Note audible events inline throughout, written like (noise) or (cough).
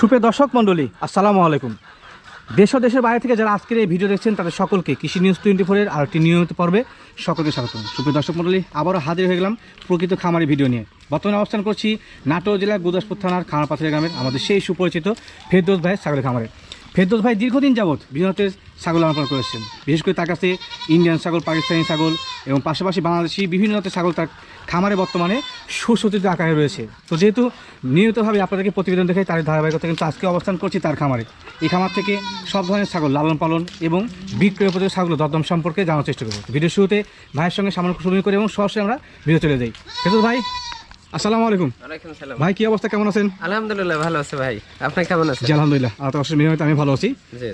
সুপ্রিয় দর্শক মণ্ডলী, আসসালামু আলাইকুম। দেশ ও দেশের বাইরে থেকে যারা আজকের এই ভিডিও দেখছেন, তাদের সকলকে কৃষি নিউজ টোয়েন্টি ফোরের আর একটি নিয়মিত পর্বে সকলকে স্বাগত সুপ্রিয় দর্শক মণ্ডলী, আবারও হাজির হয়ে গেলাম প্রকৃত খামারি ভিডিও নিয়ে। বর্তমানে অবস্থান করছি নাটোর জেলার গুদাসপুর থানার খামারপাথরের গ্রামের আমাদের সেই সুপরিচিত ফেরদোস ভাই ছাগলের খামারে। ফেরদোস ভাই দীর্ঘদিন যাবৎ বিভিন্ন ছাগল পালন করেছেন। বিশেষ করে তার কাছে ইন্ডিয়ান ছাগল, পাকিস্তানি ছাগল এবং পাশাপাশি বাংলাদেশি বিভিন্ন জাতের ছাগল তার খামারে বর্তমানে সুসজ্জিত আকারে রয়েছে। তো যেহেতু নিয়মিতভাবে আপনাদেরকে প্রতিবেদন দেখে তার ধারাবাহিকতা কিন্তু আজকে অবস্থান করছি তার খামারে। এই খামার থেকে সব ধরনের ছাগল, লালন পালন এবং বিক্রয় উপযোগী ছাগল দরদম সম্পর্কে জানার চেষ্টা করব। ভিডিও শুরুতে ভাইয়ের সঙ্গে সামান্য সময় করে এবং সরাসরি আমরা ভিডিও চলে যাই। ফেরদোস ভাই আসসালামু আলাইকুম। ভাই কি অবস্থা? কেমন আছেন? আলহামদুলিল্লাহ ভালো আছে ভাই। আপনি কেমন আছেন? জি আলহামদুলিল্লাহ। আর নিয়মিত আমি ভালো আছি।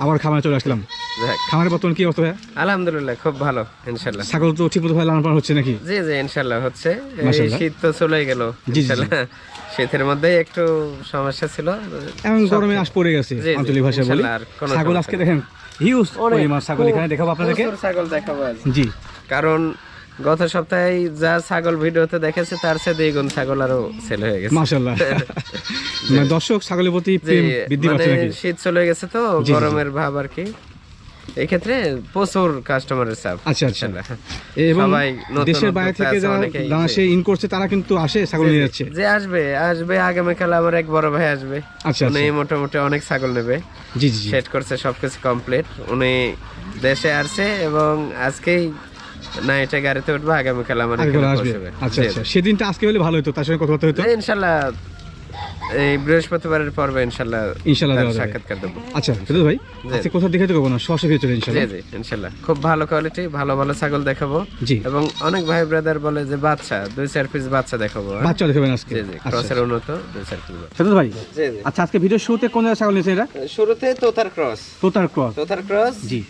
আবার খামারে চলে আসলাম। যাক, খামারে বর্তমান কি অবস্থা ভাই আলহামদুলিল্লাহ খুব ভালো ইনশাল্লাহ। ছাগল তো ঠিক মতো ভাই লালন পালন হচ্ছে নাকি? জি জি ইনশাল্লাহ হচ্ছে। এই শীত তো চলে গেল জি। শীতের মধ্যে একটু সমস্যা ছিল। এমন গরমে আশ পড়ে গেছে আঞ্চলিক ভাষায় বলি। ছাগল আজকে দেখেন হিউজ পরিমাণ ছাগল এখানে দেখাবো আপনাদেরকে। ছাগল দেখাবো জি। কারণ গত সপ্তাহে যা ছাগল ভিডিওতে দেখেছে তার চেয়ে দ্বিগুণ ছাগল আরও সেল হয়ে গেছে। মাশাল্লাহ (laughs) মানে দর্শক ছাগলের প্রতি প্রেম বৃদ্ধি মানে পাচ্ছে নাকি? শীত চলে গেছে তো। গরমের ভাব আর কি। এই ক্ষেত্রে প্রচুর কাস্টমারের চাপ। আচ্ছা আচ্ছা। এবং সবাই দেশের বাইরে থেকে যারা বাংলাদেশে ইন করছে তারা কিন্তু আসে ছাগল নিয়ে যাচ্ছে। যে আসবে আসবে। আগামীকাল আমার এক বড় ভাই আসবে। আচ্ছা উনি আচ্ছা। মোটামুটি অনেক ছাগল নেবে। জি জি সেট করছে সবকিছু কমপ্লিট উনি দেশে আসছে এবং আজকেই না এটা গাড়িতে উঠবে আগামীকাল আমার আসবে। আচ্ছা আচ্ছা। সেদিনটা আজকে হলে ভালো হতো তার সঙ্গে কথা বলতে হতো? ইনশাল্লাহ এই বৃহস্পতিবারের পর্বে ইনশাল্লাহ ইনশাল্লাহ। সাক্ষাৎকার দেবো। আচ্ছা ভাই আজকে কোথাও দেখে দেবো না সরাসরি চলে ইনশাল্লাহ। জি ইনশাল্লাহ। খুব ভালো কোয়ালিটি ভালো ভালো ছাগল দেখাবো। জি। এবং অনেক ভাই ব্রাদার বলে যে বাচ্চা দুই চার পিস বাচ্চা দেখাবো হ্যাঁ? বাচ্চা দেখাবেন আজকে। জি জি আচ্ছা ক্রসের উন্নত দুই চার পিস। ভাই আচ্ছা আজকে ভিডিও শুরুতে কোন ছাগল নিয়েছেন এটা শুরুতে তোতার ক্রস তোতার ক্রস তোতার ক্রস জি।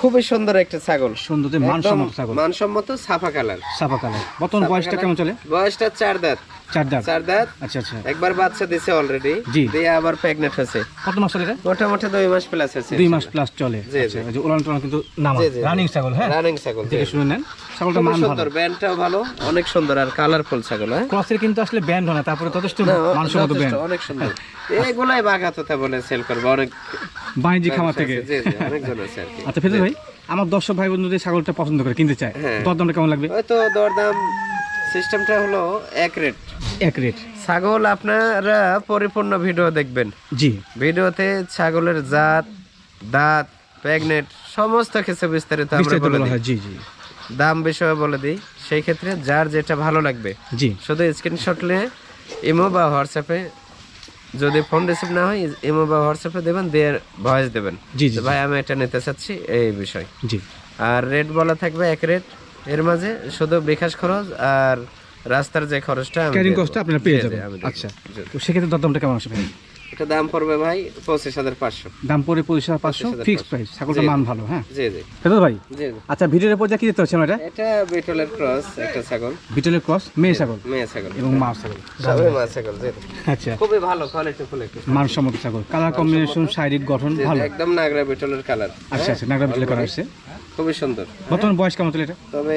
খুবই সুন্দর একটা ছাগল। সুন্দর মানসম্মত ছাগল। মানসম্মত সাফা কালার। সাফা কালার। বর্তমান বয়সটা কেমন চলে? বয়সটা চার দাঁত। চার দাঁত? চার দাঁত। আচ্ছা আচ্ছা। একবার বাচ্চা দিছে অলরেডি জি। দিয়ে আবার প্রেগনেন্ট হয়েছে। কত মাস চলে মোটামুটি দুই মাস প্লাস হয়েছে দুই মাস প্লাস চলে। জি, আচ্ছা টুলান কিন্তু নামা জি, জি, জি। রানিং ছাগল হ্যাঁ? রানিং ছাগল দেখে শুনে নেন। ছাগলটা মান ভালো। সুন্দর ব্যান্ডটাও ভালো অনেক সুন্দর আর কালারফুল ছাগল হ্যাঁ? ক্রসের কিন্তু আসলে ব্যান্ড হয় না তারপরে যথেষ্ট মানসম্মত ব্যান্ড অনেক সুন্দর। এগুলাই বাঘা তোতা বলে সেল করবে অনেক বাণিজ্যিক খামার থেকে? জি জি অনেকজন আছে আর কি। আচ্ছা ভাই আমার দর্শক ভাই বন্ধুদের ছাগলটা পছন্দ করে কিনতে চায়। হ্যাঁ। দরদামটা কেমন লাগবে? হয়তো দরদাম সিস্টেমটা হলো এক রেট এক রেট ছাগল আপনারা পরিপূর্ণ ভিডিও দেখবেন। জি। ভিডিওতে ছাগলের জাত দাঁত প্রেগনেট সমস্ত কিছু বিস্তারিত আমরা বিস্তারিত বলে বলা দিই। হয় জি জি। দাম বিষয়ে বলে দিই সেই ক্ষেত্রে যার যেটা ভালো লাগবে জি। শুধু স্ক্রিনশট নিয়ে ইমো বা হোয়াটসঅ্যাপে যদি ফোন রিসিভ না হয় ইমো বা হোয়াটসঅ্যাপে দেবেন দেয়ার ভয়েস দেবেন। জি জি ভাই আমি এটা নিতে চাচ্ছি এই বিষয়। জি। আর রেট বলা থাকবে এক রেট এর মাঝে শুধু বিকাশ খরচ আর রাস্তার যে খরচটা ক্যারিং কস্টটা আপনারা পেয়ে যাবেন। আচ্ছা। তো সেক্ষেত্রে দরদামটা কেমন আসবে? এটা দাম পড়বে ভাই পঁচিশ হাজার পাঁচশো। দাম পড়ে পঁচিশ হাজার পাঁচশো 25,500 ফিক্সড প্রাইস ছাগলটা মান ভালো হ্যাঁ? জি জি। ফেরদৌস ভাই? জি আচ্ছা ভিডিওর পর যা কি পাচ্ছি আমরা এটা এটা বিটলের ক্রস একটা ছাগল। বিটলের ক্রস মেয়ে ছাগল? মেয়ে ছাগল। এবং মা ছাগল। সবই মা ছাগল জি। আচ্ছা। খুবই ভালো কোয়ালিটি ফুল একটু মানসম্মত ছাগল। কালার কম্বিনেশন শারীরিক গঠন ভালো। একদম নাগরা বিটলের কালার আচ্ছা আচ্ছা নাগরা বিটলে করা আসছে। খুবই সুন্দর। বর্তমান বয়স কেমন চলে এটা? তবে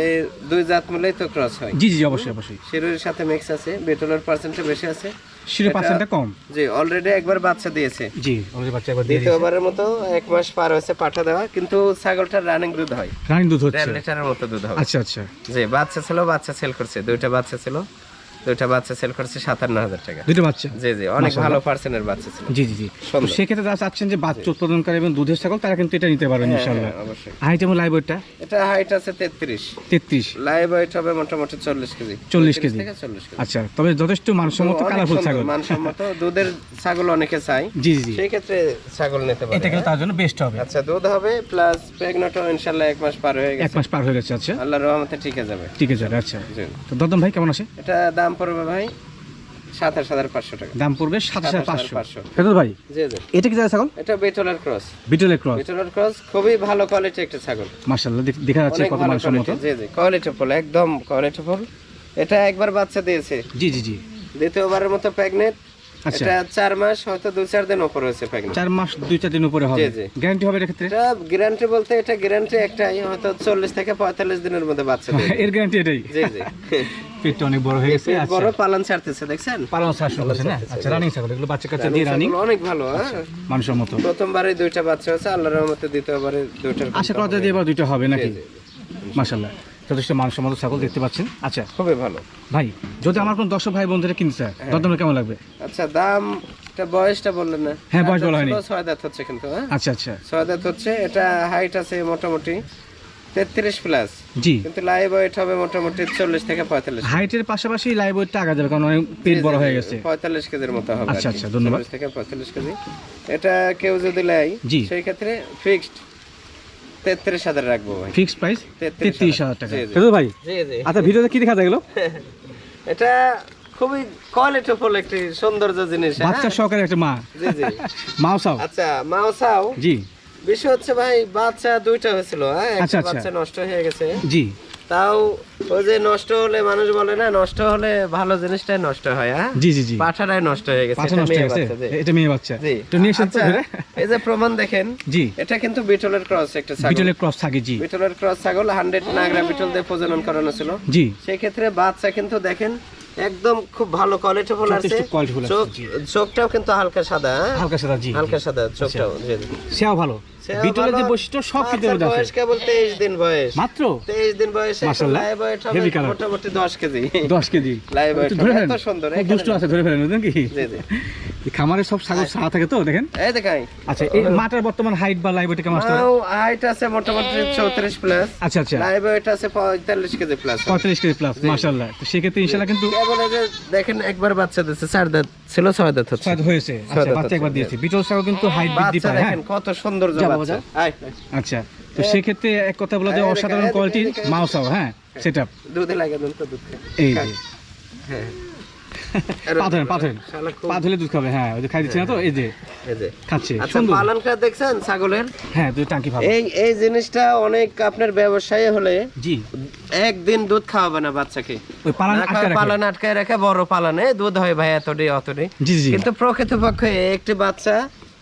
দুই জাত মিলেই তো ক্রস হয়। জি জি জি, অবশ্যই অবশ্যই। শিরোর সাথে মিক্স আছে বিটলের পার্সেন্টটা বেশি আছে। শিরো পার্সেন্টটা কম? জি অলরেডি একবার বাচ্চা দিয়েছে। জি অলরেডি বাচ্চা একবার দিয়েছে। দ্বিতীয়বারের মতো এক মাস পার হয়েছে পাঠা দেওয়া কিন্তু ছাগলটার রানিং দুধ হয়। রানিং দুধ হচ্ছে? দেড় লিটারের মতো দুধ হয় আচ্ছা আচ্ছা। জি বাচ্চা ছিল বাচ্চা সেল করছে। দুইটা বাচ্চা ছিল। দুইটা বাচ্চা সেল করছে সাতান্ন হাজার টাকা। দুটো বাচ্চা? জি জি অনেক ভালো পার্সেন্টের বাচ্চা ছিল। জি জি জি। সেক্ষেত্রে যারা চাচ্ছেন যে বাচ্চা উৎপাদনকারী এবং দুধের ছাগল তারা কিন্তু এটা নিতে পারবেন ইনশাল্লাহ হ্যাঁ, অবশ্যই। হাইট এবং লাইভ ওয়েটটা এটা হাইট আছে তেত্রিশ। তেত্রিশ। লাইভ ওয়েট হবে মোটামুটি চল্লিশ কেজি। 40 কেজি। থেকে চল্লিশ কেজি। আচ্ছা তবে যথেষ্ট মানসম্মত কালারফুল ছাগল। মানসম্মত। দুধের ছাগল অনেকে চাই জি জি সেই ক্ষেত্রে ছাগল নিতে পারে। এটা কিন্তু তার জন্য বেস্ট হবে। আচ্ছা দুধ হবে প্লাস প্রেগনেটও ইনশাল্লাহ এক মাস পার হয়ে এক মাস পার হয়ে গেছে আচ্ছা। আল্লাহর রহমতে ঠিক যাবে। ঠিক আছে আচ্ছা। তো দরদাম ভাই কেমন আছে? এটা দাম পড়বে ভাই সাতাশ হাজার পাঁচশো টাকা। দাম পড়বে সাত হাজার পাঁচশো। ফেরত ভাই জি জি। এটা কি ছাগল? এটা বেটলার ক্রস। বিটলের ক্রস। বেটলার ক্রস খুবই ভালো কোয়ালিটি একটা ছাগল। মার্শাল্লাহ দেখা যাচ্ছে কত মানসম্মত জি জি কোয়ালিটি ফুল একদম কোয়ালিটি ফুল এটা একবার বাচ্চা দিয়েছে। জি জি জি। দ্বিতীয়বারের মতো প্রেগনেন্ট আচ্ছা। এটা মাস হয়তো দুই চার দিন উপর হয়েছে প্রেগনেন্ট চার মাস দুই চার দিন উপরে হবে। জি, জি। গ্যারান্টি হবে এর ক্ষেত্রে? এটা গ্যারান্টি বলতে এটা গ্যারান্টি একটাই হয়তো চল্লিশ থেকে পঁয়তাল্লিশ দিনের মধ্যে বাচ্চা (laughs) এর গ্যারান্টি এটাই। জি জি। (laughs) পেটটা অনেক বড় হয়ে গেছে আচ্ছা বড় পালন ছাড়তেছে দেখছেন? পালন চাষ করছে না? আচ্ছা রানিং ছাগল এগুলো বাচ্চা কাচ্চা দিয়ে রানিং অনেক ভালো হ্যাঁ। মানুষের মতো। প্রথমবারে দুইটা বাচ্চা হচ্ছে আল্লাহর রহমতে দ্বিতীয়বারে দুইটার আশা করা যায় এবার দুইটা হবে নাকি? মাশাল্লাহ যথেষ্ট মানুষের ছাগল দেখতে পাচ্ছেন। আচ্ছা খুবই ভালো। ভাই যদি আমার কোনো দর্শক ভাই বন্ধুরা কিনতে চায় দরদামে কেমন লাগবে? আচ্ছা দাম বয়সটা বললেন না। হ্যাঁ, বয়স বলা হয়নি। ছয় দাঁত হচ্ছে কিন্তু হ্যাঁ। আচ্ছা আচ্ছা। ছয় দাঁত হচ্ছে এটা হাইট আছে মোটামুটি তেত্রিশ প্লাস জি। কিন্তু লাইভ ওয়েট হবে মোটামুটি চল্লিশ থেকে পঁয়তাল্লিশ হাইটের পাশাপাশি লাইভ ওয়েটটা আগা যাবে কারণ অনেক পেট বড় হয়ে গেছে। পঁয়তাল্লিশ কেজির মতো হবে আচ্ছা। আচ্ছা, ধন্যবাদ। থেকে পঁয়তাল্লিশ কেজি। এটা কেউ যদি নেয় জি। সেই ক্ষেত্রে ফিক্সড তেত্রিশ হাজার রাখব ভাই। ফিক্সড প্রাইস তেত্রিশ হাজার। টাকা। ভাই আচ্ছা ভিডিওতে কি দেখা এগুলো? (laughs) এটা খুবই কোয়ালিটি ফুল একটি সৌন্দর্য জিনিস হ্যাঁ? বাচ্চা সহকারে একটা মা। জি জি। মাও সাও আচ্ছা মাও চাও। জি। বিষয় হচ্ছে ভাই বাচ্চা দুইটা হয়েছিল হ্যাঁ? আচ্ছা, একটা আচ্ছা। বাচ্চা নষ্ট হয়ে গেছে। জি। তাও ওই যে নষ্ট হলে মানুষ বলে না নষ্ট হলে ভালো জিনিসটাই নষ্ট হয় হ্যাঁ? জি জি জি। পাঠাটাই নষ্ট হয়ে গেছে পাঁচটা নষ্ট হয়ে গেছে এটা মেয়ে বাচ্চা। জি। তো নিয়ে এসেছেন তো আচ্ছা, ধরে? এই যে প্রমাণ দেখেন জি। এটা কিন্তু বিটলের ক্রস একটা ছাগল। বিটলের ক্রস থাকে জি। বিটলের ক্রস ছাগল হান্ড্রেড নাগরা বিটল দিয়ে প্রজনন করানো ছিল। জি। সেই ক্ষেত্রে বাচ্চা কিন্তু দেখেন একদম খুব ভালো কোয়ালিটি ফুল আছে চোখটাও কিন্তু হালকা সাদা হ্যাঁ? হালকা সাদা জি হালকা সাদা চোখটাও জি, জি। সেও ভালো। বিটলের যে বৈশিষ্ট্য সব কিন্তু মধ্যে আছে বয়স কেবল তেইশ দিন বয়স। মাত্র? তেইশ দিন বয়সে মাশাআল্লাহ, লাইভ ওয়েট হবে মোটামুটি দশ কেজি। দশ কেজি। লাইভ ওয়েট একটু ধরে ফেলেন। এত সুন্দর খুব দুষ্ট আছে ধরে ফেলেন বুঝলেন কি? জি জি। খামারে সব ছাগল সারা থাকে তো দেখেন? এই দেখাই। আচ্ছা এই মাটার বর্তমান হাইট বা লাইভ কেমন হাইট আছে মোটামুটি চৌত্রিশ প্লাস আচ্ছা আচ্ছা। লাইভ ওয়েট আছে পঁয়তাল্লিশ কেজি প্লাস পঁয়তাল্লিশ কেজি প্লাস তো সেক্ষেত্রে ইনশাল্লাহ কিন্তু কেবল এই যে দেখেন একবার বাচ্চা দিচ্ছে চার দাঁত ছিল ছয় দাঁত হচ্ছে। হয়েছে। আচ্ছা বাচ্চা একবার দিয়েছে। বিটল ছাগল কিন্তু হাইট বৃদ্ধি পায় হ্যাঁ? কত সৌন্দর্য আচ্ছা তো সেক্ষেত্রে এক কথা বলা যায় অসাধারণ কোয়ালিটির দেখেন। মাউসাও হ্যাঁ সেটা দুধে লাগে। এই যে। হ্যাঁ। পা ধরেন পা ধরেন শালা খুব- পা ধরে দুধ খাবে হ্যাঁ ওই যে খাই দিচ্ছে না তো এই যে। খাচ্ছে আচ্ছা সুন্দর। পালন দেখছেন ছাগলের? হ্যাঁ দুই টাঙ্কি ভালো। এই এই জিনিসটা অনেক আপনার ব্যবসায়ী হলে জি। একদিন দুধ খাওয়াবে না বাচ্চাকে। ওই পালান আটকে রাখে। পালন আটকায় রাখে বড় পালানে দুধ হয় ভাই এতটি অতটি। জি জি। কিন্তু প্রকৃতপক্ষে একটি বাচ্চা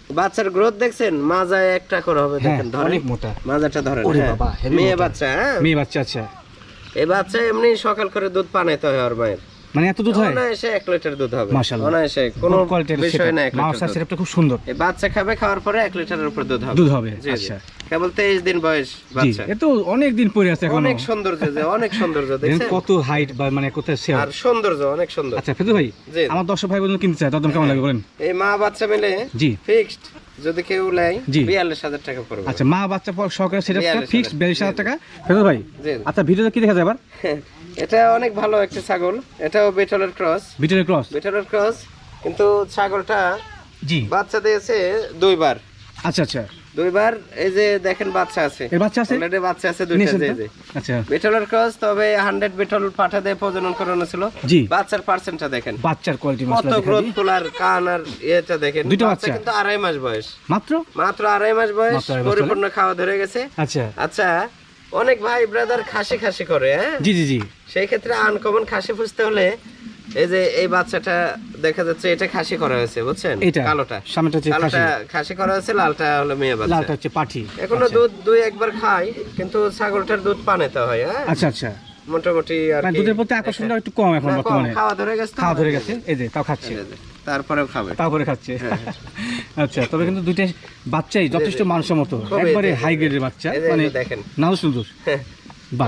বাচ্চার গ্রোথ দেখছেন মাজায় একটা করে হবে হ্যাঁ দেখেন অনেক মোটা। মাজাটা ধরেন ওরে হ্যাঁ। বাবা, মেয়ে বাচ্চা হ্যাঁ। মেয়ে বাচ্চা আচ্ছা। এই বাচ্চা এমনি সকাল করে দুধ পানাইতে হয় ওর মায়ের। মানে এত দুধ হয়? অনায়াসে এক লিটার দুধ হবে। মাশাআল্লাহ। অনায়াসে কোনো কোয়ালিটির বিষয় না এক মাউসার লিটার দুধ। সিরাপটা খুব সুন্দর। এই বাচ্চা খাবে খাওয়ার পরে এক লিটারের উপর দুধ হবে। দুধ হবে। আচ্ছা। কেবল তেইশ দিন বয়স বাচ্চা। এ তো অনেক দিন পরে আছে এখন। অনেক সৌন্দর্য যে অনেক সৌন্দর্য দেখছেন? কত হাইট বা মানে কত আর সৌন্দর্য অনেক সুন্দর আচ্ছা ফেতু ভাই আমার দর্শক ভাই বন্ধু কিনতে চায় তখন কেমন লাগে বলেন? এই মা বাচ্চা মিলে জি। ফিক্সড যদি কেউ নেয়। বিয়াল্লিশ হাজার টাকা পড়বে। আচ্ছা মা বাচ্চা সহকারে সেটা ফিক্সড। বিয়াল্লিশ হাজার টাকা? ফেরত ভাই আচ্ছা ভিডিওতে কি দেখা যায় এবার এটা অনেক ভালো একটা ছাগল। এটাও বেটলের ক্রস। ভিডিওর ক্রস? বেটলের ক্রস কিন্তু ছাগলটা জি। বাচ্চা দিয়েছে দুইবার। আচ্ছা আচ্ছা। দুইবার এই যে দেখেন বাচ্চা আছে। এর বাচ্চা আছে? অলরেডি বাচ্চা আছে দুইটা তো? জি। আচ্ছা। বেটলের ক্রস তবে হান্ড্রেড বেটল পাঠা দিয়ে প্রজনন করানো ছিল। জি। বাচ্চার পার্সেন্টটা দেখেন। বাচ্চার কোয়ালিটি কত গ্রোথ। ফুলার কান আর ইয়েটা দেখেন। দুইটা বাচ্চা? কিন্তু আড়াই মাস বয়স। মাত্র? মাত্র আড়াই মাস বয়স পরিপূর্ণ খাওয়া ধরে গেছে। আচ্ছা। আচ্ছা অনেক ভাই ব্রাদার খাসি খাসি করে হ্যাঁ? জি জি জি। সেই ক্ষেত্রে আনকমন খাসি খুঁজতে হলে এই যে এই বাচ্চাটা দেখা যাচ্ছে এটা খাসি করা হয়েছে বুঝছেন? এইটা কালোটা। সামনেটা হচ্ছে খাসি কালোটা খাসি। করা হয়েছে লালটা হলো মেয়ে বাচ্চা। লালটা হচ্ছে পাঠি। এখনও দুধ দুই একবার খাই কিন্তু ছাগলটার দুধ পানেতে হয় হ্যাঁ? আচ্ছা আচ্ছা। মোটামুটি আর মানে দুধের প্রতি আকর্ষণটা একটু কম এখন বর্তমানে। খাওয়া ধরে গেছে খাওয়া ধরে গেছে এই যে তাও খাচ্ছে। তারপরেও খাবে। তারপরে খাচ্ছে। আচ্ছা তবে কিন্তু দুইটা বাচ্চাই যথেষ্ট মানুষের মতো খুবই, একবারে হাই গ্রেডের বাচ্চা। মানে দেখেন। নাও সুন্দর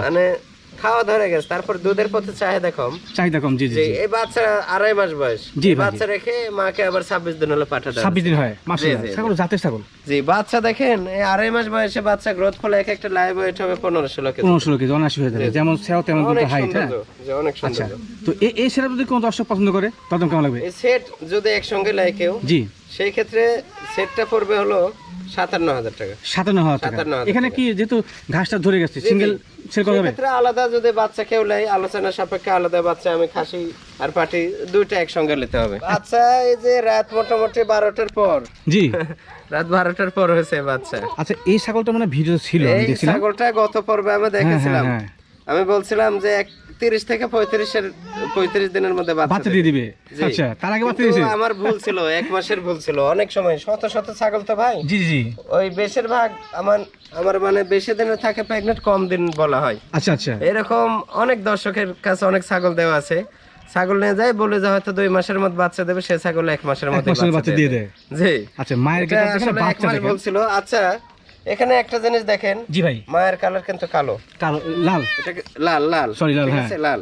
মানে খাওয়া ধরে গেছে তারপর দুধের প্রতি চাহিদা কম। চাহিদা কম জি জি এই বাচ্চা আড়াই মাস বয়স জি, বাচ্চা রেখে মাকে আবার ছাব্বিশ দিন হলে পাঠা ছাব্বিশ দিন হয় জি। ছাগল জাতের ছাগল? জি বাচ্চা দেখেন এই আড়াই মাস বয়সে বাচ্চা গ্রোথ ফলে এক একটা লাইভ ওয়েট হবে পনেরো ষোলো কেজি। পনেরো ষোলো কেজি অনাশি হয়ে যাবে। যেমন সেও তেমন কিন্তু হাইট হ্যাঁ? অনেক আচ্ছা। সুন্দর তো এ- এই সেটা যদি কোনো দর্শক পছন্দ করে তখন কেমন লাগবে? সেট যদি একসঙ্গে নেয় কেউ জি। সেই ক্ষেত্রে সেটটা পড়বে হলো সাতান্ন হাজার টাকা। সাতান্ন হাজার টাকা। এখানে কি যেহেতু ঘাসটা ধরে গেছে সিঙ্গেল সেল করা যাবে? আলাদা যদি বাচ্চা কেউ নেয় আলোচনা সাপেক্ষে আলাদা বাচ্চা আমি খাসি আর পাটি দুইটা একসঙ্গে নিতে হবে। আচ্ছা এই যে রাত মোটামুটি বারোটার পর। জি। (laughs) রাত বারোটার পর হয়েছে বাচ্চা। আচ্ছা এই ছাগলটা মানে ভিডিও ছিল এই ছাগলটা গত পর্বে আমি হ্যাঁ হ্যাঁ দেখেছিলাম। হ্যাঁ। আমি বলছিলাম যে এক তিরিশ থেকে পঁয়ত্রিশের পঁয়ত্রিশ দিনের মধ্যে বাচ্চা দিয়ে। দিবে? আচ্ছা তার আগে বাচ্চা দিয়েছে আমার ভুল ছিল এক মাসের ভুল ছিল। অনেক সময় শত শত ছাগল তো ভাই। জি জি। ওই বেশিরভাগ আমার আমার মানে বেশি দিনে থাকে প্রেগনেন্ট কম দিন বলা হয়। আচ্ছা আচ্ছা। এরকম অনেক দর্শকের কাছে অনেক ছাগল দেওয়া আছে। ছাগল নিয়ে যায় বলে যে হয়তো দুই মাসের মধ্যে বাচ্চা দেবে সে ছাগল এক মাসের মধ্যে বাচ্চা দিয়ে। দেয় জি। আচ্ছা মায়ের এক বাচ্চা বলছিল আচ্ছা এখানে একটা জিনিস দেখেন। জি ভাই। মায়ের কালার কিন্তু কালো। কালো লাল। এটা লাল লাল। Sorry, লাল, হ্যাঁ। আছে, লাল।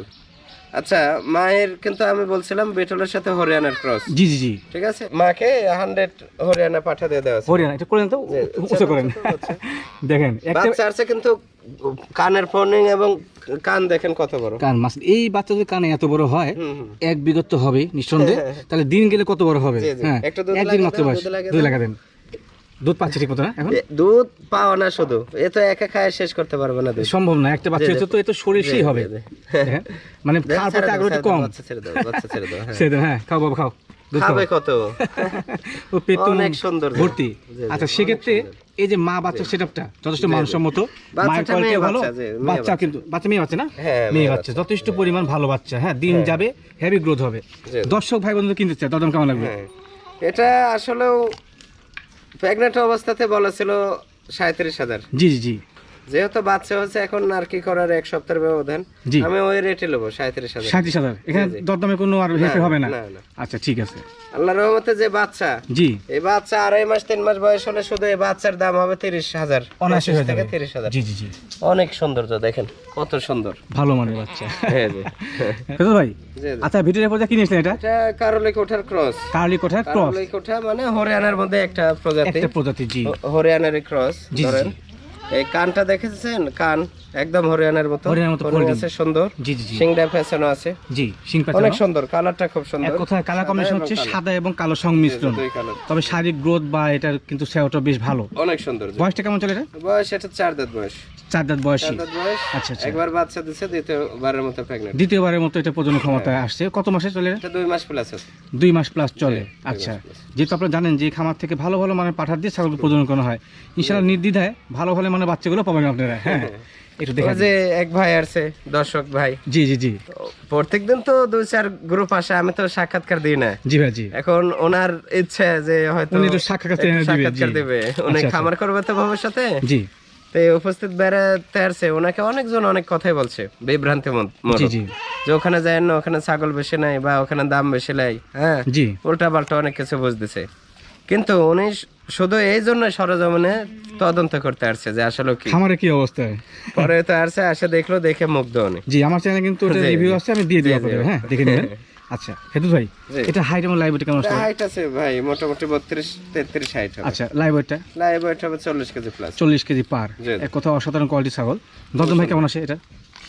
আচ্ছা মায়ের কিন্তু আমি বলছিলাম বেটলের সাথে হরিয়ানার ক্রস জি জি জি। ঠিক আছে? মাকে হান্ড্রেড হরিয়ানা পাঠা দিয়ে দেওয়া আছে। হরিয়ানা এটা করেন তো উঁচু করেন। (laughs) দেখেন একটা বাচ্চা আছে কিন্তু কানের ফোনিং এবং কান দেখেন কত বড়। কান মাছ এই বাচ্চা যদি কানে এত বড় হয়। এক বিগত তো হবে নিঃসন্দেহে। (laughs) তাহলে দিন গেলে কত বড় হবে? জি, জি। হ্যাঁ একটু দুধ একদিন লাগিয়ে মাত্র দুধ। লাগা দেন। দুধ পাচ্ছে ঠিক মতো না এখন? দুধ পাওয়া না শুধু। এ তো একা খায় শেষ করতে পারবে না সম্ভব না একটা বাচ্চা হচ্ছে তো শরীর সেই হবে। হ্যাঁ, মানে খাওয়ার প্রতি ছেড়ে দাও, কম। বাচ্চা ছেড়ে দাও, ছেড়ে দাও, হ্যাঁ। হ্যাঁ খাও বাবা খাও। খাবে কত? ও পেট অনেক সুন্দর ভর্তি। জি, জি, আচ্ছা সেক্ষেত্রে এই যে মা বাচ্চা সেটআপটা যথেষ্ট মানসম্মত মায়ের কোয়ালিটি ভালো বাচ্চা, কিন্তু বাচ্চা মেয়ে বাচ্চা না? হ্যাঁ, মেয়ে বাচ্চা। যথেষ্ট পরিমাণ ভালো বাচ্চা হ্যাঁ দিন যাবে হেভি গ্রোথ হবে। দর্শক ভাই বন্ধু কিনতে চায় তদম কেমন লাগবে? হ্যাঁ। এটা আসলেও প্রেগনেন্ট অবস্থাতে বলা ছিল সাঁত্রিশ হাজার। জি জি। যেহেতু বাচ্চা হচ্ছে এখন আর কি করার এক সপ্তাহের ব্যবধান? আমি ওই রেটে নেব সাঁত্রিশ হাজার। সাঁত্রিশ হাজার। এখানে। দরদামে কোনো আর হেরফের হবে না। আচ্ছা ঠিক আছে। আল্লাহ রহমতে যে বাচ্চা জি। এই বাচ্চা আড়াই মাস তিন মাস বয়স হলে শুধু এই বাচ্চার দাম হবে তিরিশ হাজার হয়ে থেকে তিরিশ হাজার। জি জি জি। অনেক সৌন্দর্য দেখেন কত সুন্দর। ভালো মানের বাচ্চা। হ্যাঁ জি। ভাই। আচ্ছা ভিডিওর পর্যা কিনেছিলেন এটা? এটা কারলে কোঠার ক্রস কার্লি কোঠার ক্রস কারলে কোঠা মানে হরিয়ানার মধ্যে একটা প্রজাতি। একটা প্রজাতি জি। হরিয়ানার ক্রস ধরেন। এই কানটা দেখেছেন? কান একদম হরিয়ানার মতো। হরিয়ানার মতো আছে সুন্দর। জি জি সিংডা ফ্যাশনও আছে। জি সিং অনেক সুন্দর কালারটা খুব সুন্দর। কথায় কালার কম্বিনেশন হচ্ছে সাদা এবং কালো সংমিশ্রণ। তবে শারীরিক গ্রোথ বা এটার কিন্তু সেওটা বেশ ভালো। অনেক সুন্দর বয়সটা কেমন চলে এটা? বয়স এটা চার দাঁত বয়স। চার দাঁত বয়সী। আচ্ছা আচ্ছা। একবার বাচ্চা দিছে দ্বিতীয়বারের মতো প্রেগনেন্ট দ্বিতীয়বারের মতো এটা প্রজনন ক্ষমতায় আসছে। কত মাসে চলে? এটা? দুই মাস প্লাস আছে। দুই মাস প্লাস চলে। আচ্ছা। যেহেতু আপনারা জানেন যে খামার থেকে ভালো ভালো মানে পাঠার দিয়ে ছাগল প্রজনন করা হয় ইনশাল্লাহ নির্দ্বিধায় ভালো ভালো মানে বাচ্চাগুলো পাবেন আপনারা হ্যাঁ। একটু দেখা যে এক ভাই দর্শক ভাই। জি জি জি। প্রত্যেকদিন তো দুই চার গ্রুপ আসে আমি তো সাক্ষাৎকার দিই না। জি ভাই জি। এখন ওনার ইচ্ছে যে হয়তো উনি সাক্ষাৎকার দেবে। দিবে। উনি আচ্ছা, আচ্ছা। খামার করবে তো ভবিষ্যতে? জি। তো উপস্থিত বেড়াতে আসছে। ওনাকে অনেকজন অনেক কথাই বলছে বিভ্রান্তি যে ওখানে যায় না ওখানে ছাগল বেশি নাই বা ওখানে দাম বেশি নাই হ্যাঁ? জি। উল্টা পাল্টা অনেক কিছু বুঝতেছে। কিন্তু উনি শুধু এই জন্য সরজমিনে তদন্ত করতে আসছে যে আসলে কি। খামারে কি অবস্থায় পরে তো আসছে আসে দেখল দেখে মুগ্ধ উনি। জি আমার চ্যানেলে কিন্তু রিভিউ। আছে আমি দিয়ে দিব হ্যাঁ? দেখে নেবেন। (laughs) আচ্ছা হেতুল ভাই এটা হাইট এবং লাইভ কেমন আছে হাইট আছে ভাই মোটামুটি বত্রিশ তেত্রিশ হাইট হবে। আচ্ছা লাইভ ওয়েটটা লাইভ ওয়েট হবে চল্লিশ কেজি প্লাস চল্লিশ কেজি পার। এক কথা অসাধারণ কোয়ালিটি ছাগল। দরদাম ভাই কেমন আছে এটা?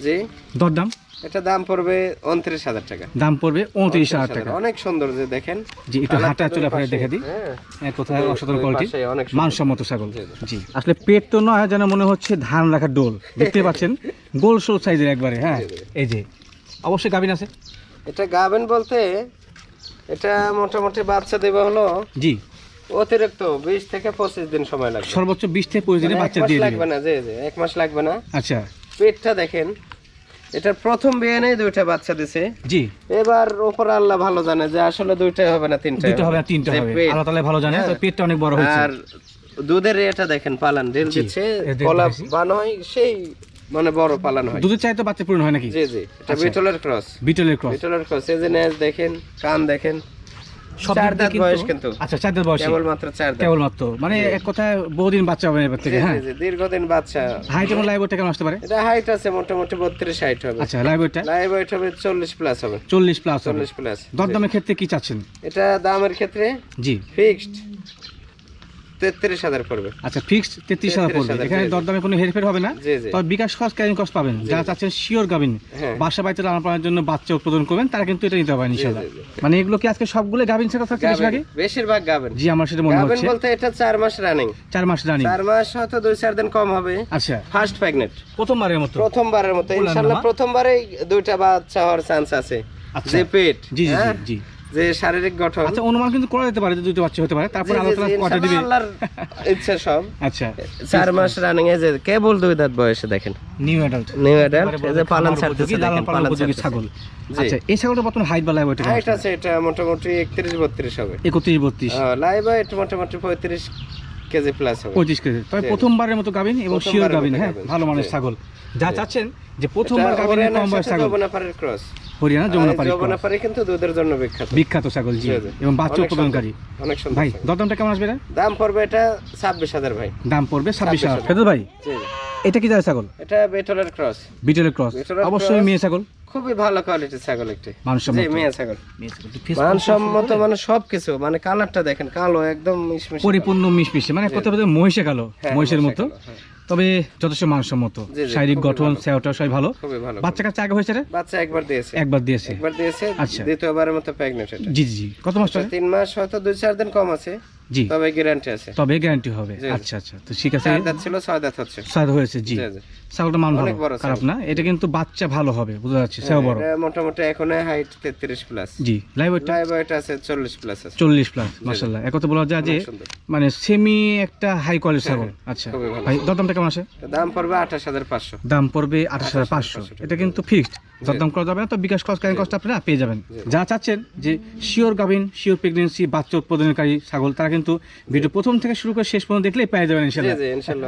জি। দরদাম? এটা দাম পড়বে উনত্রিশ হাজার টাকা। দাম পড়বে উনত্রিশ হাজার টাকা। অনেক সুন্দর যে দেখেন। জি একটু হাঁটা চলে দেখে দিই। হ্যাঁ। এক কথায় অসাধারণ কোয়ালিটি। মানসম্মত ছাগল। জি আসলে পেট তো নয় যেন মনে হচ্ছে ধান রাখার ডোল। দেখতে পাচ্ছেন? গোল শোল সাইজের একবারে হ্যাঁ? এই যে অবশ্যই গাভিন আছে। এটা গাবেন বলতে এটা মোটামুটি বাচ্চা দেবে হলো জি। অতিরিক্ত বিশ থেকে পঁচিশ দিন সময় লাগবে। সর্বোচ্চ বিশ থেকে পঁচিশ দিনে মানে বাচ্চা দিয়ে লাগবে না জি জি এক মাস লাগবে না। আচ্ছা। পেটটা দেখেন এটা প্রথম বিয়ে নেই দুইটা বাচ্চা দিছে। জি। এবার ওপর আল্লাহ ভালো জানে যে আসলে দুইটাই হবে না তিনটা দুটো হবে তিনটা হবে। আল্লাহ তালা ভালো জানে তো পেটটা অনেক বড় হয়েছে। আর দুধের এটা দেখেন পালান ঢিল দিচ্ছে কলা পাচ্ছি। বান হয় সেই মানে বড় পালান হয়। দুধের চাই তো বাচ্চা পূরণ হয় নাকি? জি জি। এটা বিটলের ক্রস। বিটলের ক্রস। বিটলের ক্রস। এই যে নেজ দেখেন কান দেখেন চার দাঁত বয়স কিন্তু। আচ্ছা চার দাঁত বয়স। কেবল মাত্র চার দাঁত। কেবলমাত্র। মানে এক কথায় বহুদিন বাচ্চা হবে এবার থেকে হ্যাঁ? দীর্ঘদিন বাচ্চা। হাইট এবং লাইভ কেমন আসতে পারে? এটা হাইট আছে মোটামুটি বত্রিশ হাইট হবে। আচ্ছা লাইভ লাইভ ওয়েট হবে চল্লিশ প্লাস হবে। চল্লিশ প্লাস হবে। চল্লিশ প্লাস দরদামের ক্ষেত্রে কি চাচ্ছেন? এটা দামের ক্ষেত্রে জি। ফিক্সড তেত্রিশ হাজার পড়বে। আচ্ছা ফিক্সড তেত্রিশ হাজার পড়বে। এখানে। দরদামে কোনো হেরফের হবে না? তবে বিকাশ খরচ ক্যারিং কস্ট পাবেন? যারা চাচ্ছেন শিওর গাবিন হ্যাঁ। বাসা বাড়িতে লালন পালনের জন্য বাচ্চা উৎপাদন করবেন তারা কিন্তু এটা নিতে পারেন ইনশাল্লাহ জি, মানে এগুলো কি আজকে সবগুলো গাবিন সেটা থাকছে বেশিরভাগই? বেশিরভাগ গাবেন। জি আমার সেটা মনে গাবেন হচ্ছে। বলতে এটা চার মাস রানিং চার মাস রানিং চার মাস হয়তো দুই চার দিন কম হবে। আচ্ছা। ফার্স্ট প্রেগনেন্ট প্রথমবারের মতো? প্রথমবারের মতো। বললাম ইনশাল্লাহ প্রথমবারেই দুইটা বাচ্চা হওয়ার চান্স আছে। আচ্ছা। যে পেট। জি জি হ্যাঁ? জি জি। যে শারীরিক গঠন। আচ্ছা অনুমান কিন্তু করা যেতে পারে যে দুটো বাচ্চা হতে পারে তারপর আল্লাহ জি, কটা দিবে। আল্লাহর ইচ্ছা সব। আচ্ছা। চার মাস রানিং এ যে কেবল দুই দাঁত বয়সে দেখেন? নিউ অ্যাডাল্ট নিউ অ্যাডাল্ট এই যে পালন ছাড়তেছে দেখেন পালন ছাড়তেছে। ছাগল। আচ্ছা এই ছাগলটা বর্তমানে হাইট বা লাইভ ওয়েট হাইট আছে এটা মোটামুটি একত্রিশ বত্রিশ হবে। একত্রিশ বত্রিশ। লাইভ ওয়েট মোটামুটি পঁয়ত্রিশ কেজি প্লাস হবে। পঁচিশ কেজি। তবে প্রথমবারের মতো গাবিন এবং শিওর গাবিন হ্যাঁ ভালো মানের ছাগল। যা চাচ্ছেন যে প্রথমবার গাবিনের কম বয়স ছাগল। ক্রস। হরিয়ানা যমুনাপাড়ি যমুনাপাড়ি কিন্তু দুধের জন্য বিখ্যাত। বিখ্যাত ছাগল জি। এবং বাচ্চা উৎপাদনকারী। অনেক সুন্দর ভাই। দরদামটা কেমন আসবে দাম পড়বে এটা ছাব্বিশ হাজার ভাই। দাম পড়বে ছাব্বিশ হাজার। 26,000 ফেদর ভাই এটা কি যায় ছাগল? এটা বেটলের ক্রস। বিটেলের ক্রস। অবশ্যই মেয়ে ছাগল। খুবই ভালো ছাগল একটি। মানসম্মত। মেয়ে ছাগল। মানে সবকিছু মানে কালারটা দেখেন কালো একদম মিশমিশে পরিপূর্ণ মিশমিশে মানে বলতে মহিষে কালো হ্যাঁ, মহিষের মতো। হ্যাঁ। তবে যথেষ্ট মানসম্মত। শারীরিক গঠন সেওটা সবাই ভালো। বাচ্চা কাচ্চা আগে হয়েছে বাচ্চা একবার দিয়েছে। একবার দিয়েছে। একবার দিয়েছে আচ্ছা। দ্বিতীয়বারের মতো প্রেগনেন্ট জি জি কত মাস তিন মাস হয়তো দুই চার দিন কম আছে। জি। তবে গ্যারান্টি আছে। তবে গ্যারান্টি হবে। আচ্ছা আচ্ছা। তো ঠিক আছে। দাঁত ছিল ছয় দাঁত হচ্ছে হয়েছে জি। ছাগলটা মান ভালো। অনেক বড় খারাপ না। এটা কিন্তু বাচ্চা ভালো হবে বোঝা যাচ্ছে সেও বড়। মোটামুটি এখন হাইট তেত্রিশ প্লাস জি লাইভ ওয়েট আছে চল্লিশ প্লাস আছে। চল্লিশ প্লাস মাসাল্লাহ একথা বলা যায় যে মানে সেমি একটা হাই কোয়ালিটি ছাগল। আচ্ছা। ভাই দরদামটা কেমন তো দাম পড়বে আঠাশ হাজার পাঁচশো। দাম পড়বে আঠাশ হাজার পাঁচশো। এটা কিন্তু ফিক্সড দরদাম করা যাবে না তো বিকাশ কস্ট ক্যারিং কস্ট আপনারা পেয়ে যাবেন। যা চাচ্ছেন যে শিওর গাভিন শিওর প্রেগনেন্সি বাচ্চা উৎপাদনকারী ছাগল তারা কিন্তু ভিডিও প্রথম থেকে শুরু করে শেষ পর্যন্ত দেখলেই পেয়ে যাবেন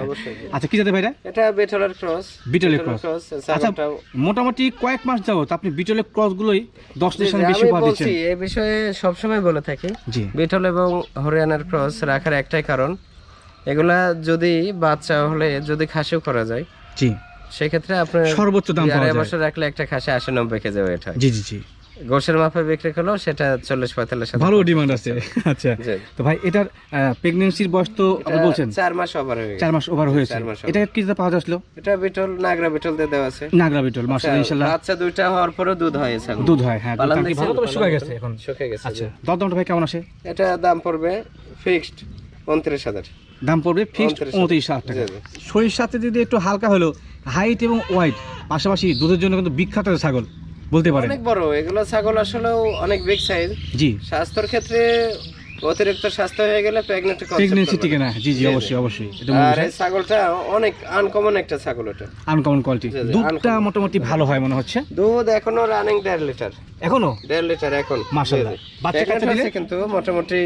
অবশ্যই। আচ্ছা কি যাতে ভাইরা? এটা বেটলের ক্রস বিটলের ক্রস আচ্ছা মোটামুটি কয়েক মাস যাবত আপনি বিটলের ক্রসগুলোই দশ জি, নিশান জি, বেশি বলছি দিচ্ছেন। এই বিষয়ে সবসময় বলে থাকি জি। বিটল এবং হরিয়ানার ক্রস রাখার একটাই কারণ এগুলা যদি বাচ্চা হলে যদি খাসিও করা যায় জি। সেক্ষেত্রে আপনার সর্বোচ্চ দাম পাওয়া যায়। বছর রাখলে একটা খাসি আশি নব্বই কেজি ওয়েট হয় জি জি জি। গোশের মাপে বিক্রি করলেও সেটা চল্লিশ পঁয়তাল্লিশ হাজার ভালো ডিমান্ড আছে। আচ্ছা। তো ভাই এটার প্রেগনেন্সির বয়স তো আপনি বলছেন। চার মাস ওভার হয়ে গেছে। চার মাস ওভার হয়েছে। এটা কি পাওয়া যাচ্ছিল? এটা বিটল নাগরা বিটল দিয়ে দেওয়া আছে। নাগরা বিটল মার্শাল ইনশাল্লাহ আচ্ছা দুইটা হওয়ার পরে দুধ হয় ছাগল দুধ হয় হ্যাঁ দুধ কি ভালো তবে শুকায় গেছে এখন। শুকিয়ে গেছে আচ্ছা দরদামটা ভাই কেমন আসে? এটা দাম পড়বে ফিক্সড উনত্রিশ হাজার। দাম পড়বে ফিক্সড উনত্রিশ হাজার টাকা। শরীর সাথে যদি একটু হালকা হলো হাইট এবং ওয়াইট পাশাপাশি দুধের জন্য কিন্তু বিখ্যাত ছাগল বলতে পারেন। অনেক বড় এগুলো ছাগল আসলেও অনেক বিগ সাইজ জি। স্বাস্থ্যর ক্ষেত্রে অতিরিক্ত স্বাস্থ্য হয়ে গেলে প্রেগনেন্সি টিকে না। জি জি অবশ্যই অবশ্যই। আর এই ছাগলটা অনেক আনকমন একটা ছাগল এটা আনকমন কোয়ালিটি দুধটা মোটামুটি ভালো হয় মনে হচ্ছে? দুধ এখনও রানিং দেড় লিটার এখনও? দেড় লিটার এখন। মাশাআল্লাহ। বাচ্চা কাচ্চা দিলে? কিন্তু মোটামুটি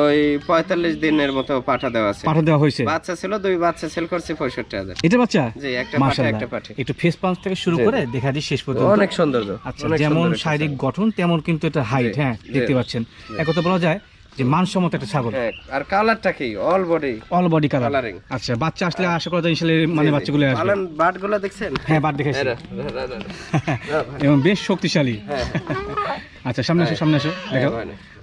ওই পঁয়তাল্লিশ দিনের মতো পাঠা দেওয়া আছে। পাঠা দেওয়া হয়েছে? বাচ্চা ছিল দুই বাচ্চা সেল করছে পঁয়ষট্টি হাজার। এটা বাচ্চা? জি একটা পাঠা একটা পাঠি। একটু ফেস পাঞ্চ থেকে শুরু করে দেখা দিই শেষ পর্যন্ত। অনেক সৌন্দর্য আচ্ছা যেমন শারীরিক গঠন তেমন কিন্তু এটা হাইট হ্যাঁ দেখতে পাচ্ছেন। একথা বলা যায় যে মানসম্মত একটা ছাগল। হ্যাঁ, আর কালারটা কি? All body all body colour. আচ্ছা বাচ্চা আসলে আশা করা যায় মানে বাচ্চাগুলো আসবে। পালন বাটগুলো দেখছেন? হ্যাঁ এরা। (laughs) এবং বেশ শক্তিশালী। হ্যাঁ আচ্ছা সামনে আসো সামনে আসো হ্যাঁ,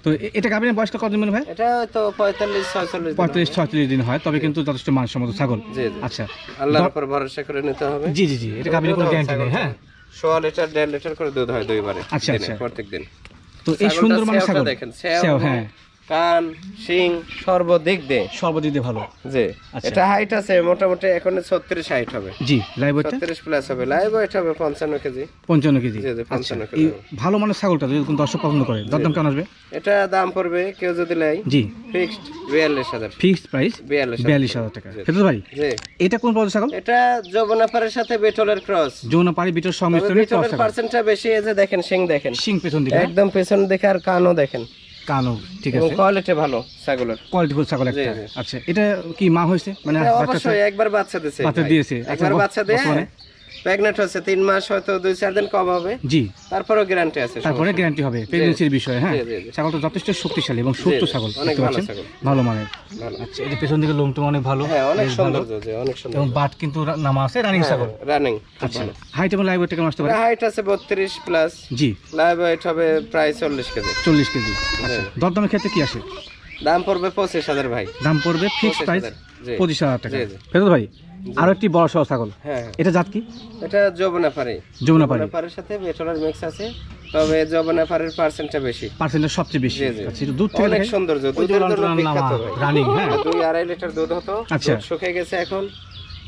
তো এটা গাভীর বয়সটা কতদিন মনে হয়? এটা তো পঁয়তাল্লিশ ছয়চল্লিশ পঁয়ত্রিশ ছয়ত্রিশ দিন হয় তবে কিন্তু যথেষ্ট মানসম্মত ছাগল। জি জি। আচ্ছা। আল্লাহর উপর ভরসা করে নিতে হবে। জি জি জি এটা গাভীর কোনো গ্যারান্টি নেই হ্যাঁ। সোয়া লিটার দেড় লিটার করে দুধ হয় দুইবারে আচ্ছা, আচ্ছা। প্রত্যেক দিন তো এই সুন্দর মানের ছাগল। দেখেন হ্যাঁ। কান শিং সর্বদিক দিয়ে। সর্বদিক দিয়ে ভালো। জি। আচ্ছা। এটা হাইট আছে মোটামুটি এখন ছত্রিশ হাইট হবে। জি লাইভ ছত্রিশ প্লাস হবে। লাইভ ওয়েট হবে পঞ্চান্ন কেজি। পঞ্চান্ন কেজি। জি আচ্ছা। পঞ্চান্ন কেজি। ভালো মানের ছাগলটা যদি কোনো দর্শক পছন্দ করে দরদাম কেমন আসবে? এটা দাম পড়বে কেউ যদি জি। ফিক্সড বিয়াল্লিশ হাজার। ফিক্সড প্রাইস বিয়াল্লিশ বিয়াল্লিশ হাজার টাকা। পারি জি। এটা কোন ছাগল? এটা যৌবনাপারের সাথে বেটলের ক্রস সংমিশ্রণে ক্রস পার্সেন্টটা বেশি এই যে দেখেন শিং দেখেন। শিং পেছন দিকে একদম পেছন দেখে আর কানও দেখেন। কানো ঠিক আছে? কোয়ালিটি ভালো ছাগলের। কোয়ালিটিফুল ছাগল একটা। আচ্ছা এটা কি মা হয়েছে? মানে অবশ্যই একবার বাচ্চা দিয়েছে বাচ্চা দিয়েছে। আচ্ছা, একবার বর্ত- বাচ্চা দিয়ে প্রেগনেন্ট হচ্ছে তিন মাস হয়তো দুই চার দিন কম হবে। জি। তারপরেও গ্যারান্টি আছে তারপরে গ্যারান্টি হবে বিষয়ে হ্যাঁ। ছাগলটা যথেষ্ট শক্তিশালী এবং সুস্থ ছাগল অনেক ভালো ছাগল। ভালো মানের। আচ্ছা এটা পেছন দিকে লোমটা অনেক ভালো হ্যাঁ অনেক সুন্দর অনেক সুন্দর। এবং বাট কিন্তু নামা আছে রানিং ছাগল? রানিং আচ্ছা হাইট এবং লাইভ কেমন আসতে পারে? হাইট আছে বত্রিশ প্লাস জি। লাইভ ওয়েট হবে প্রায় চল্লিশ কেজি। চল্লিশ কেজি আচ্ছা। দরদামের ক্ষেত্রে কি আসে? দাম পড়বে পঁচিশ হাজার ভাই। দাম পড়বে ফিক্স 25,000 প্রাইস পঁচিশ হাজার টাকা। ফেরত ভাই আরও একটি বড় সহ ছাগল। হ্যাঁ হ্যাঁ। এটা জাত কি? এটা যৌবনাপাড়ি যৌবনাপাড়ির সাথে বেটনার মিক্স আছে তবে যৌবনাপাড়ির পার্সেন্টটা বেশি। পার্সেন্টটা সবচেয়ে বেশি। আচ্ছা দুধ থেকে অনেক সুন্দর সৌন্দর্য দুধ দুধের জন্য বিখ্যাত রানিং হ্যাঁ। দুই আড়াই লিটার দুধ হতো। আচ্ছা। শুকিয়ে গেছে এখন।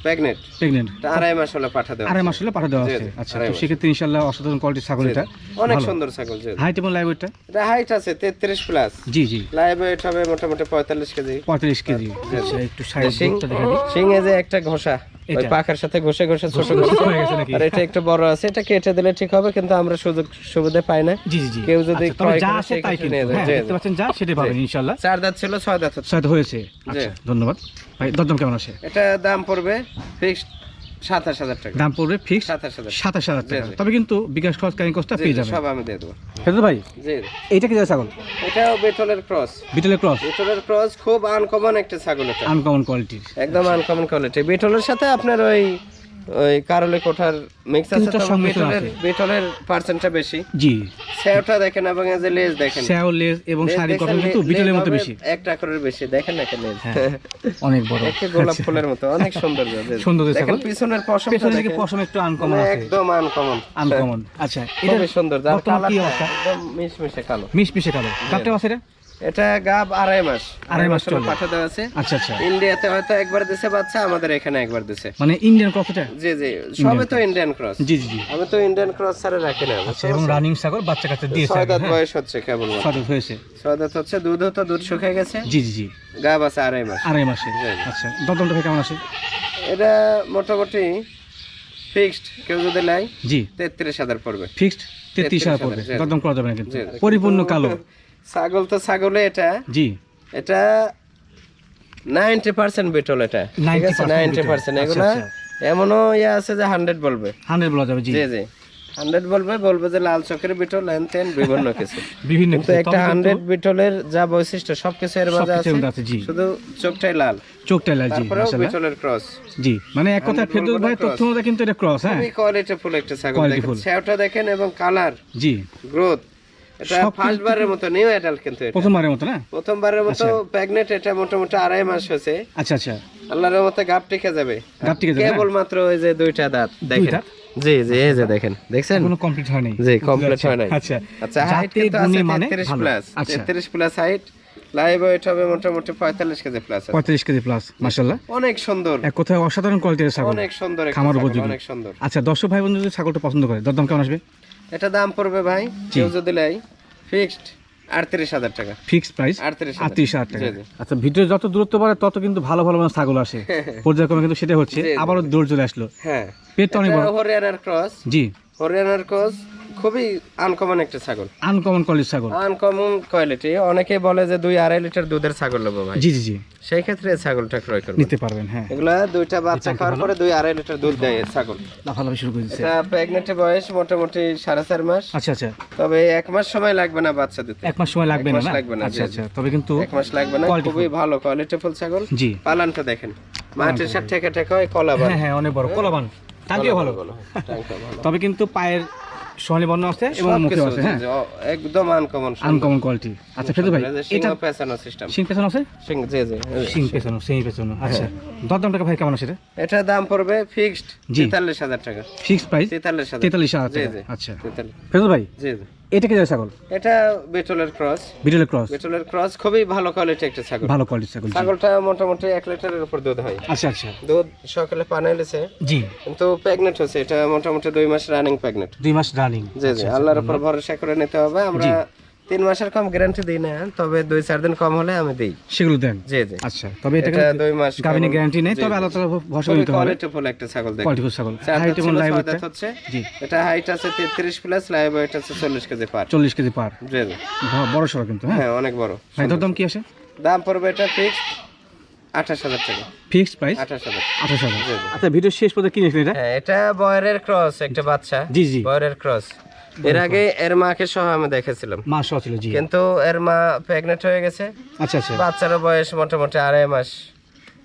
প্রেগনেন্ট প্রেগনেন্ট আড়াই মাস হলে পাঠা দেওয়া আড়াই মাস হলে পাঠা দেওয়া আছে আচ্ছা তো সেক্ষেত্রে ইনশাল্লাহ অসাধারণ কোয়ালিটির ছাগল এটা অনেক সুন্দর ছাগল জি হাইট এবং লাইভ ওয়েটটা এটা হাইট আছে তেত্রিশ প্লাস জি জি। লাইভ ওয়েট হবে মোটামুটি পঁয়তাল্লিশ কেজি। পঁয়তাল্লিশ কেজি। আচ্ছা একটু সাইজ দেখা দিই। শিঙে যে একটা ঘষা। ওই এটা? পাখার সাথে ঘষে ঘষে ছোট? আর এটা একটু বড় আছে এটা কেটে দিলে ঠিক হবে কিন্তু আমরা সুযোগ সুবিধা পাই না। জি জি জি। কেউ যদি আচ্ছা, যা। হ্যাঁ পাবেন ইনশাল্লাহ চার দাঁত ছিল ছয় দাঁত। হয়েছে। আচ্ছা ধন্যবাদ। ভাই দরদাম কেমন আছে এটা দাম পড়বে ফিক্সড সাতাশ হাজার টাকা। দাম পড়বে ফিক্স সাতাশ হাজার সাতাশ হাজার টাকা। তবে কিন্তু বিকাশ খরচ ক্যারিং পেয়ে সব আমি দিয়ে দেবো। ফেরদৌস ভাই জি। এইটা কি ছাগল? এটাও বেটলের ক্রস। বিটলের ক্রস? বেটলের ক্রস খুব আনকমন একটা ছাগল এটা। আনকমন কোয়ালিটির একদম আনকমন কোয়ালিটি বেটলের সাথে আপনার ওই ওই কারলে কোঠার মিক্স আছে। বেটলের পার্সেন্টটা বেশি। জি। দেখেন এবং এই যে লেজ দেখেন। স্যাও লেজ এবং শাড়ি গঠন কিন্তু বিটলের মতো বেশি। একটা বেশি। দেখেন না কেন লেজ হ্যাঁ, অনেক বড়। গোলাপ ফুলের মতো অনেক সুন্দর সুন্দর দেখেন। পিছনের পশম পেছনে দিকে পশম একটু আনকমন আছে। একদম আনকমন আনকমন আচ্ছা এটা সুন্দর যার বর্তমান কি কালারটা অবস্থা? একদম মিশমিশে কালো। মিশ মিশে কালো গাবটা আছে এটা? এটা গাব আড়াই মাস। আড়াই মাস চলে। পাঠা দেওয়া আছে। আচ্ছা আচ্ছা। ইন্ডিয়াতে হয়তো একবার বাচ্চা আমাদের এখানে একবার মানে ইন্ডিয়ান জি জি। সবে তো ইন্ডিয়ান ক্রস জি জি আমি তো ইন্ডিয়ান ক্রস ছাড়া রাখি না আচ্ছা এবং রানিং ছাগল বাচ্চা কাচ্চা দিয়েছে ছয় দাঁত হ্যাঁ। বয়স হচ্ছে কেবল সদর হয়েছে। ছয় দাঁত হচ্ছে দুধ তো দুধ শুকিয়ে গেছে। জি জি জি। গাব আছে আড়াই মাস। আড়াই মাসে। আচ্ছা কেমন আছে? এটা মোটামুটি ফিক্সড কেউ যদি লাই জি। তেত্রিশ হাজার পড়বে। ফিক্সড তেত্রিশ হাজার পড়বে। করা যাবে না কিন্তু। পরিপূর্ণ কালো। ছাগল তো ছাগলে এটা। জি। এটা নাইনটি পার্সেন্ট বেটল এটা ঠিক আছে? 90% নাইনটি পার্সেন্ট। আচ্ছা, এগুলা আচ্ছা। এমনও ইয়ে আছে যে হান্ড্রেড বলবে। হান্ড্রেড বলা যাবে জি। জি হান্ড্রেড বলবে বলবে যে লাল চকের বিটল হ্যান তেন বিভিন্ন কিছু। (laughs) বিভিন্ন কিন্তু কিছু। একটা হান্ড্রেড বিটলের যা বৈশিষ্ট্য সবকিছু এর মাঝে আছে মধ্যে আছে, জি। শুধু চোখটাই লাল। চোখটা লাল জি মাশাআল্লাহ। বিটলের ক্রস জি মানে এক কথা 100 ফেরদৌস ভাই তথ্য কিন্তু এটা ক্রস হ্যাঁ। কোয়ালিটি ফুল একটা ছাগল দেখেন। দেখেন এবং কালার জি। গ্রোথ এটা ফার্স্ট বারের মতো নিউ অ্যাডাল্ট কিন্তু প্রথমবারের মতো না? প্রথমবারের মতো প্রেগনেন্ট এটা মোটামুটি আড়াই মাস হয়েছে। আচ্ছা আচ্ছা। আল্লাহর মতে গাপ টিকে যাবে। গাপ টিকে যাবে? কেবল মাত্র ওই যে দুইটা দাঁত দেখেন। জি জি এই যে দেখেন দেখছেন? কোনো কমপ্লিট হয়নি জি কমপ্লিট হয় নাই। আচ্ছা। আচ্ছা হাইট কিন্তু আছে মানে 33 প্লাস আচ্ছা। 33 প্লাস হাইট লাইভ ওয়েট হবে মোটামুটি 45 কেজি প্লাস কেজি প্লাস অনেক সুন্দর। এক কথায় অসাধারণ কোয়ালিটির ছাগল। অনেক সুন্দর খামার উপযোগী। অনেক সুন্দর। আচ্ছা দর্শক ভাই বন্ধু যদি ছাগলটা পছন্দ করে দরদাম কেমন আসবে? এটা দাম পড়বে ভাই কেউ যদি লাই ফিক্সড 38000 টাকা। ফিক্সড প্রাইস 38,000 আটত্রিশ হাজার টাকা। আচ্ছা ভিডিও যত দূরত্ব বাড়ে তত কিন্তু ভালো ভালো মানে ছাগল আসে। পর্যায়ক্রমে কিন্তু সেটা হচ্ছে। আবার। আবারও দৌড় চলে আসলো। হ্যাঁ। পেট অনেক বড়। হরিয়ানার ক্রস জি। হরিয়ানার ক্রস খুবই আনকমন একটা ছাগল। আনকমন কোয়ালিটির ছাগল। আনকমন কোয়ালিটি অনেকে বলে যে দুই আড়াই লিটার দুধের ছাগল নেব ভাই। জি জি জি। সেই ক্ষেত্রে ছাগলটা ক্রয় করব নিতে পারবেন হ্যাঁ। এগুলা দুইটা বাচ্চা খাওয়ার পরে দুই আড়াই লিটার দুধ দেয় ছাগল। লাফালাফি শুরু করে দিচ্ছে এটা প্রেগনেন্ট বয়স মোটামুটি সাড়ে চার মাস। আচ্ছা আচ্ছা। তবে এক মাস সময় লাগবে না বাচ্চা দিতে। এক মাস সময় লাগবে না লাগবে না, আচ্ছা আচ্ছা। তবে কিন্তু এক মাস লাগবে না। খুবই ভালো কোয়ালিটি ফুল ছাগল। জি। পালানটা দেখেন। মাটির সাথে ঠেকে ঠেকে হয় কলা হ্যাঁ হ্যাঁ অনেক বড়। কলাবান। টাঙ্কিও ভালো। তবে কিন্তু পায়ের সোনালি বর্ণ আছে এবং মুখে আছে হ্যাঁ। একদম আনকমন আনকমন কোয়ালিটি আচ্ছা ফেদু ভাই এটা পেছানো সিস্টেম সিং পেছানো আছে? সিং জি জি সিং পেছানো সিং পেছানো আচ্ছা। দরদাম টাকা ভাই কেমন আছে এটা? এটা দাম পড়বে ফিক্সড জি। তেতাল্লিশ হাজার টাকা। ফিক্সড প্রাইস তেতাল্লিশ হাজার তেতাল্লিশ হাজার জি টাকা জি। আচ্ছা। ফেদু ভাই? জি জি। এটা কি ছাগল? এটা বেটলের ক্রস। বেটলের ক্রস? বেটলের ক্রস খুবই ভালো কোয়ালিটি একটা ছাগল। ভালো কোয়ালিটি ছাগল ছাগলটা মোটামুটি এক লিটারের উপর দুধ হয়। আচ্ছা আচ্ছা। দুধ সকালে পানি এলেছে জি। কিন্তু প্রেগনেট হচ্ছে এটা মোটামুটি দুই মাস রানিং প্রেগনেট দুই মাস রানিং জি জি। আল্লাহর উপর ভরসা করে নিতে হবে। আমরা তিন মাসের কম গ্যারান্টি দিই না তবে দুই চার দিন কম হলে আমি দিই। সেগুলো দেন? জি জি। আচ্ছা তবে এটা দুই মাস গাবিনে গ্যারান্টি নেই তবে তাআলা ভরসা নিতে হবে। কোয়ালিটি ফুল একটা ছাগল দেখুন। কোয়ালিটি ছাগল। হাইট এবং লাইভ হচ্ছে জি। এটা হাইট আছে তেত্রিশ প্লাস লাইভ ওয়েট আছে চল্লিশ কেজি পার। চল্লিশ কেজি পার। জি জি। বড় সড়ো কিন্তু হ্যাঁ? হ্যাঁ অনেক বড়। ভাই দরদাম কি আছে দাম পড়বে এটা ফিক্সড আঠাশ হাজার টাকা। ফিক্সড প্রাইস আঠাশ হাজার। আঠাশ হাজার। জি, জি। আচ্ছা ভিডিও শেষ পর্যন্ত কিনেছেন এটা? হ্যাঁ এটা বয়রের ক্রস একটা বাচ্চা। জি জি। বয়রের ক্রস এর আগে এর মাকে সহ আমি দেখেছিলাম। মা সহ ছিল জি। কিন্তু এর মা প্রেগনেন্ট হয়ে গেছে। আচ্ছা আচ্ছা। বাচ্চারও বয়স মোটামুটি আড়াই মাস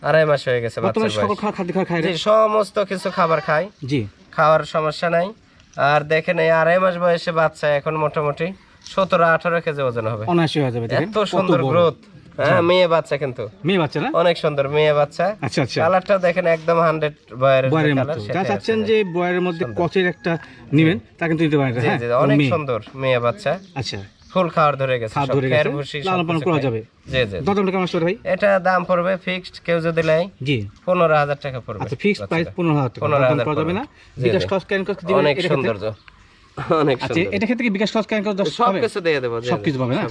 আড়াই মাস হয়ে গেছে বাচ্চার বয়স। সমস্ত কিছু খাবার খায়। জি। খাওয়ার সমস্যা নাই। আর দেখেন এই আড়াই মাস বয়সে বাচ্চা এখন মোটামুটি সতেরো আঠারো কেজি ওজন হবে। হয়ে এত সুন্দর গ্রোথ। হ্যাঁ মেয়ে বাচ্চা কিন্তু। মেয়ে বাচ্চা না? অনেক সুন্দর মেয়ে বাচ্চা। আচ্ছা আচ্ছা। কালারটাও দেখেন একদম হান্ড্রেড বয়ের বয়ের মতো। যা চাচ্ছেন যে বয়ের মধ্যে কচের একটা নেবেন তা কিন্তু নিতে পারেন। এটা, হ্যাঁ অনেক সুন্দর মেয়ে বাচ্চা। আচ্ছা। ফুল খাওয়ার ধরে গেছে খাওয়ার ধরে গেছে, লালন পালন সবকিছু করা যাবে। জি জি দরদামটা কেমন আসবে ভাই? এটা দাম পড়বে ফিক্সড কেউ যদি নেয় জি। টাকা পড়বে আচ্ছা ফিক্সড প্রাইস পনেরো হাজার টাকা। পনেরো করা যাবে না। বিকাশ দিবেন অনেক আচ্ছা সুন্দর এটা ক্ষেত্রে কি বিকাশ সব কিছু দিয়ে দেবো পাবে না?